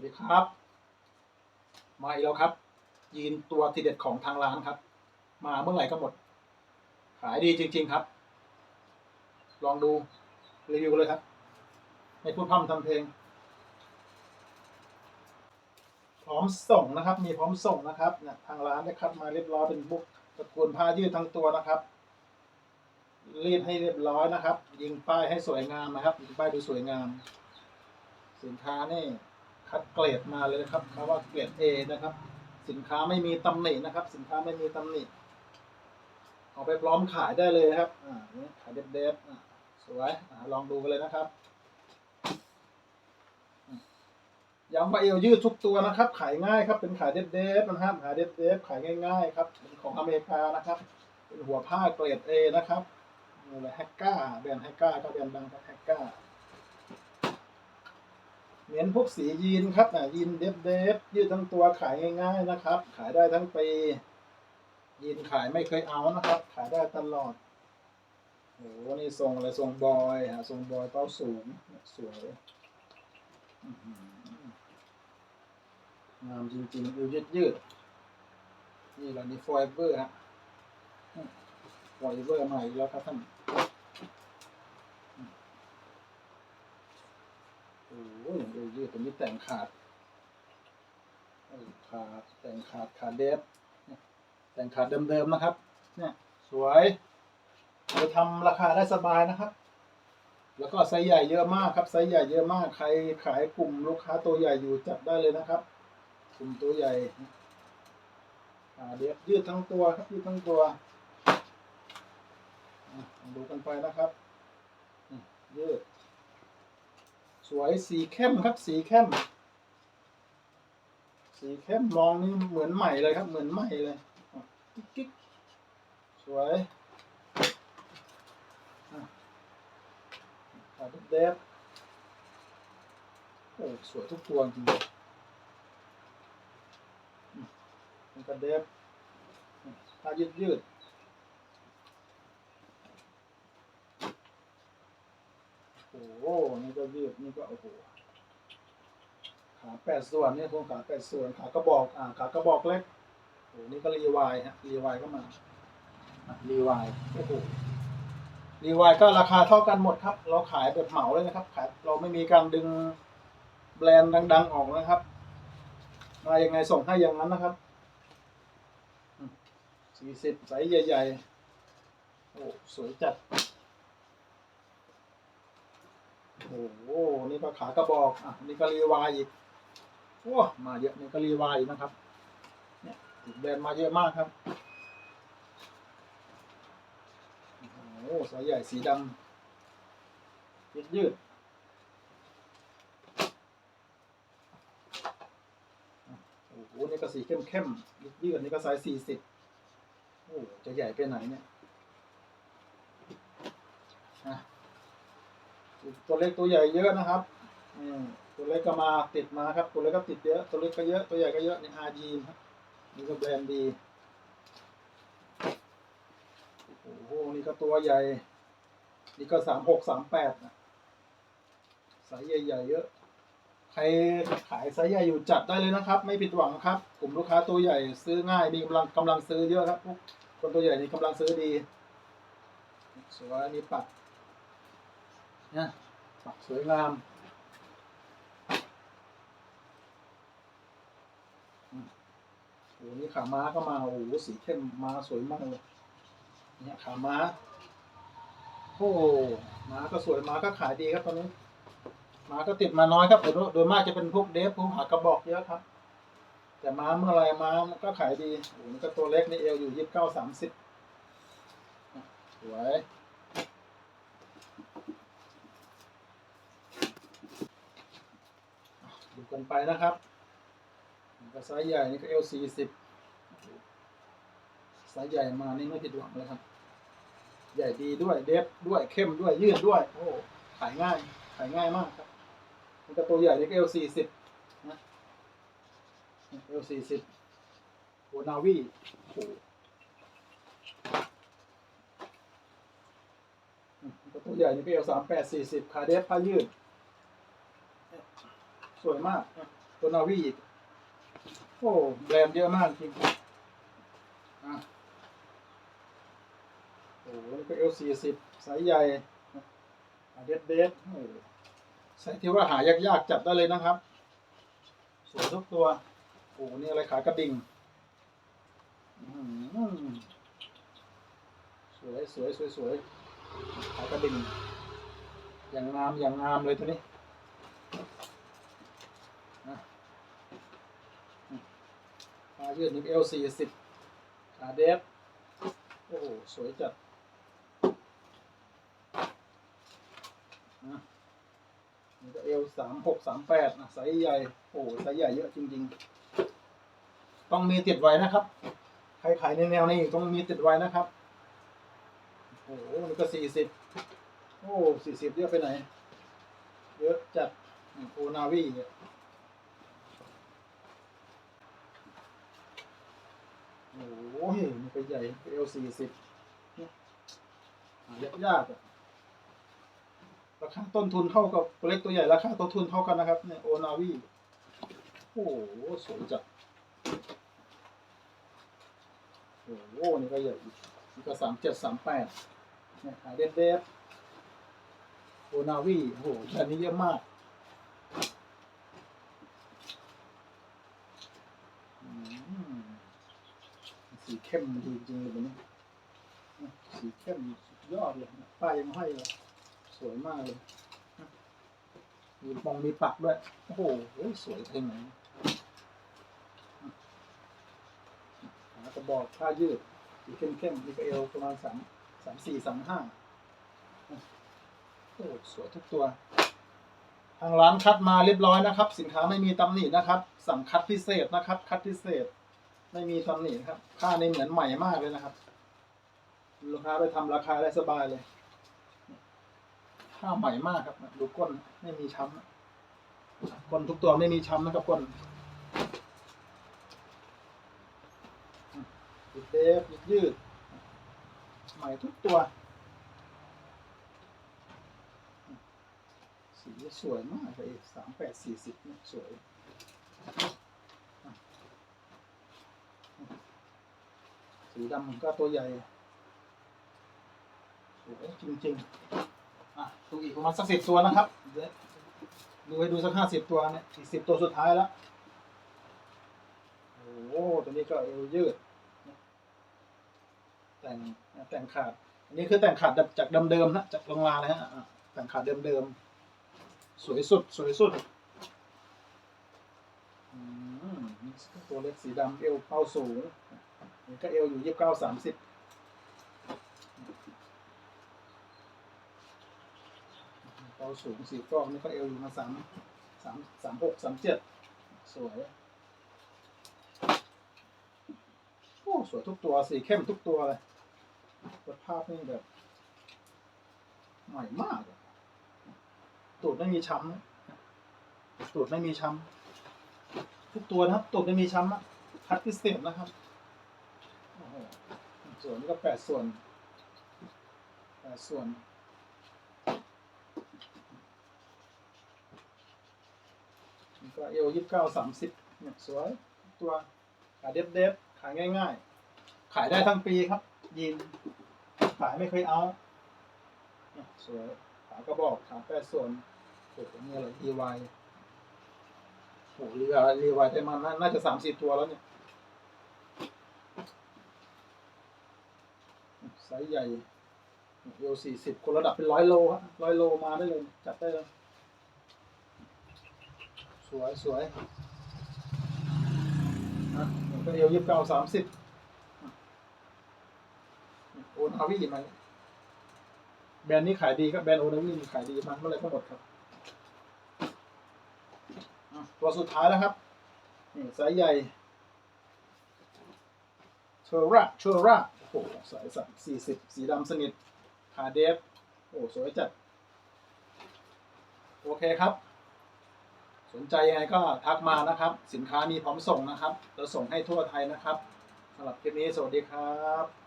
วัสดีครับ มาอีกแล้วครับ ยีนตัวทีเด็ดของทางร้านครับ มาเมื่อไหร่ก็หมด ขายดีจริง ๆครับ ลองดูรีวิวเลยครับไม่พูดพร่ำทำเพลง พร้อมส่งนะครับ มีพร้อมส่งนะครับเนี่ยทางร้านได้คัดมาเรียบร้อยเป็นบุกตระกูลผ้ายืดทั้งตัวนะครับรีดให้เรียบร้อยนะครับ ยิงป้ายให้สวยงามนะครับยิงป้ายดูสวยงาม สินค้านี่ คัดเกรดมาเลยนะครับเขาว่าเกรด A นะครับ สินค้าไม่มีตำหนินะครับ สินค้าไม่มีตำหนิเอาไปพร้อมขายได้เลยครับอ่านี่ขายเด็ดเด็ดๆอ่าสวยอ่าลองดูกันเลยนะครับย้ำว่าเอวยืดทุกตัวนะครับ ขายง่ายครับ เป็นขายเด็ดเด็ดๆนะครับขายเด็ดเด็ดๆขายง่ายๆครับเป็นของอเมริกานะครับ เป็นหัวผ้าเกรด A นะครับนี่แหละแฮกก้าแบรนด์แฮกก้าก็แบรนด์ดังกับแฮกก้า เน้นพวกสียีนครับนะยีนเดฟเดฟยืดทั้งตัวขายง่ายๆนะครับ ขายได้ทั้งปียีนขายไม่เคยเอานะครับ ขายได้ตลอดโอ้โหนี่ทรงอะไรทรงบอยฮะทรงบอยเป้าสูงสวยงามจริงๆดูยืดยืดนี่แหละนี่ฟอยเบอร์ฮะฟอยเบอร์ใหม่แล้วครับท่าน โอ้ย ดูยืดตรงนี้แต่งขาดขาดแต่งขาดขาดเดฟเนี่ยแต่งขาดเดิมๆนะครับ เนี่ยสวยเราทำราคาได้สบายนะครับ แล้วก็ไซส์ใหญ่เยอะมากครับไซส์ใหญ่เยอะมาก ใครขายกลุ่มลูกค้าตัวใหญ่อยู่จับได้เลยนะครับ กลุ่มตัวใหญ่ขาเดฟยืดทั้งตัวครับยืดทั้งตัวดูกันไปนะครับยืด สวยสีเข้มครับสีเข้ม สีเข้มมองนี่เหมือนใหม่เลยครับ เหมือนใหม่เลยกิ๊กสวยอะขาดเดฟโอ้สวยทุกตัวจริงๆอืมมันก็เดฟผ้ายืดยืดโอ้โหนี่ก็ ยืดนี่ก็โอ้โหขาแปดส่วนนี่พวกขาแปดส่วนขากระบอกอ่าขากระบอกเล็กโอ้โหนี่ก็รีวายฮะรีวายก็มารีวายโอ้โหรีวายก็ราคาเท่ากันหมดครับ เราขายแบบเหมาเลยนะครับขายเราไม่มีการดึงแบรนด์ดัง ๆ ออกนะครับมายังไงส่งให้อย่างนั้นนะครับสี่สิบไซส์ใหญ่ ๆ โอ้สวยจัด โอ้โหนี่ก็ขากระบอกอะนี่ก็รีวายอีกโอ้มาเยอะนี่ก็รีวายอีกนะครับ เนี่ยแบรนด์มาเยอะมากครับโอ้โหสายใหญ่สีดำยืดยืดโอ้โหนี่ก็สีเข้มเข้มยืดยืดนี่ก็ไซส์สี่สิบโอ้จะใหญ่ไปไหนเนี่ย อะ ตัวเล็กตัวใหญ่เยอะนะครับอืมตัวเล็กก็มาติดมาครับ ตัวเล็กก็ติดเยอะ ตัวเล็กก็เยอะ ตัวใหญ่ก็เยอะนี่อาร์จีครับนี่ก็แบรนด์ดีโอ้โห นี่ก็ตัวใหญ่ นี่ก็สามหกสามแปดนะสายใหญ่ๆเยอะ ใครขายไซส์ใหญ่อยู่จัดได้เลยนะครับ ไม่ผิดหวังครับ กลุ่มลูกค้าตัวใหญ่ซื้อง่าย มีกำลังกำลังซื้อเยอะครับพวกคนตัวใหญ่นี่กำลังซื้อดี สวยนี่ปัก นี่ยปักสวยงามโอ้นี่ขาม้าก็มา โอ้โหสีเข้มม้าสวยมากเลยเนี่ยขาม้า โอ้ม้าก็สวยม้าก็ขายดีครับตอนนี้ม้าก็ติดมาน้อยครับแต่โดยมากจะเป็นพวกเดฟพวกหากระบอกเยอะครับ แต่ม้าเมื่อไรม้าก็ขายดีโอ้โหนี่ก็ตัวเล็กนี่เอวอยู่ยี่สิบเก้าสามสิบสวย ดูกันไปนะครับก็ไซส์ใหญ่นี่ก็เอลสี่สิบไซส์ใหญ่มานี่ไม่ผิดหวังเลยครับ ใหญ่ดีด้วยเดฟด้วยเข้มด้วยยืดด้วย โอ้ขายง่ายขายง่ายมากครับนี่ก็ตัวใหญ่นี่ก็เอลสี่สิบนะเอลสี่สิบโอนาวีโอ้ก็ตัวใหญ่นี่ก็เอลสามแปดสี่สิบขาเดฟผ้ายืด สวยมากตัวนาวีโอ้แบรนด์เยอะมากจริงอะโอ้นี่ก็เอลสี่สิบสายใหญ่เด็ดเด็ดสายที่ว่าหายากๆจับได้เลยนะครับ สวยทุกตัวโอ้นี่อะไรขากระดิ่งสวยสวยสวยสวยขากระดิ่งอย่างงามอย่างงามเลยตัวนี้นะ ขายืดนิบเอลสี่สิบขาเดฟโอ้โห สวยจัดนะนี่ก็เอลสามหกสามแปดนะไซส์ใหญ่ โอ้ไซส์ใหญ่เยอะจริง ๆ ต้องมีติดไว้นะครับ ใครขายในแนวนี้ต้องมีติดไว้นะครับ โอ้โหนี่ก็สี่สิบโอ้สี่สิบเยอะไปไหน เยอะจัดโอนาวีเนี่ย โอ้ยนี่ก็ใหญ่เอลสี่สิบยากยากราคาต้นทุนเท่ากับเล็กตัวใหญ่ราคาต้นทุนเท่ากันนะครับเนี่ยโอนาวีโอ้โหสวยจัดโอ้โหนี่ก็ใหญ่อีกนี่ก็สามเจ็ดสามแปดเนี่ยขายเด็ดเด็ดโอนาวีโอ้โหแบรนด์นี้เยอะมากอืม สีเข้มดีจริงเลยนนี้นะสีเข้มสุดยอดเลยนะป้ายยังห้อยเลยสวยมากเลยมีปองมีปักด้วย โอ้โหสวยเท่ไหนหากระบอกผ้ายืดสีเข้มเข้มๆมีกระเอวประมาณสามสามสี่สามห้าโอ้สวยทุกตัว ทางร้านคัดมาเรียบร้อยนะครับ สินค้าไม่มีตำหนินะครับ สั่งคัดพิเศษนะครับ คัดพิเศษ ไม่มีตำหนิครับผ้าในเหมือนใหม่มากเลยนะครับ ลูกค้าไปทำราคาได้สบายเลยผ้าใหม่มากครับ ดูก้นไม่มีช้ำก้นทุกตัวไม่มีช้ำนะครับก้นติดเดฟยืด ใหม่ทุกตัว สีสวยมากเลยสามแปดสี่สิบเนี่ยสวย สีดำก็ตัวใหญ่สวยจริงๆอะดูอีกประมาณสักสิบตัวนะครับเดี๋ยวดูให้ดูสักห้าสิบตัวเนี่ยอีกสิบตัวสุดท้ายแล้วโอ้โหตัวนี้ก็เอวยืด แต่งแต่งขาด อันนี้คือแต่งขาดจากเดิมๆนะจากโรงงานนะฮะแต่งขาดเดิมๆสวยสุดสวยสุดอืมตัวเล็กสีดำเอวเป้าสูง ก็เอวอยู่ยี่สิบเก้าสามสิบเป้าสูงสี่ฟอกนี่ก็เอวอยู่มาสามสามสามหกสามเจ็ดสวย โอ้สวยทุกตัวสีเข้มทุกตัวเลยสภาพนี่แบบใหม่มากตูดไม่มีช้ำตูดไม่มีช้ำทุกตัวนะครับตูดไม่มีช้ำอะคัดพิเศษนะครับ ส่วนนี้ก็แปดส่วนแปดส่วนนี่ก็เอวยี่สิบเก้าสามสิบเนี่ยสวยตัวขายเด็บเด็บขายง่ายๆ ขายได้ทั้งปีครับ ยีนขายไม่เคยเอาเนี่ยสวยขากระบอกขาแปดส่วนโอ้โหนี่อะไร EY โอ้โหเรือ EY ได้มาน่าน่าจะสามสิบตัวแล้วเนี่ย ไซส์ใหญ่เอลสี่สิบคนระดับเป็นร้อยโลฮะร้อยโลมาได้เลย จัดได้เลยสวยสวยอะก็เอลยี่สิบเก้าสามสิบโอนอาวีมาแบรนด์นี้ขายดีครับแบรนด์โอนาวินขายดีมากเมื่อไรก็หมดครับตัวสุดท้ายแล้วครับนี่สายใหญ่เชอร่าเชอร่า โอ้โหสายสัสี่สิบสีดำสนิทขาเดฟ โอ้สวยจัด โอเคครับ สนใจยังไงก็ทักมานะครับ สินค้ามีพร้อมส่งนะครับเราส่งให้ทั่วไทยนะครับสำหรับคลิปนี้สวัสดีครับ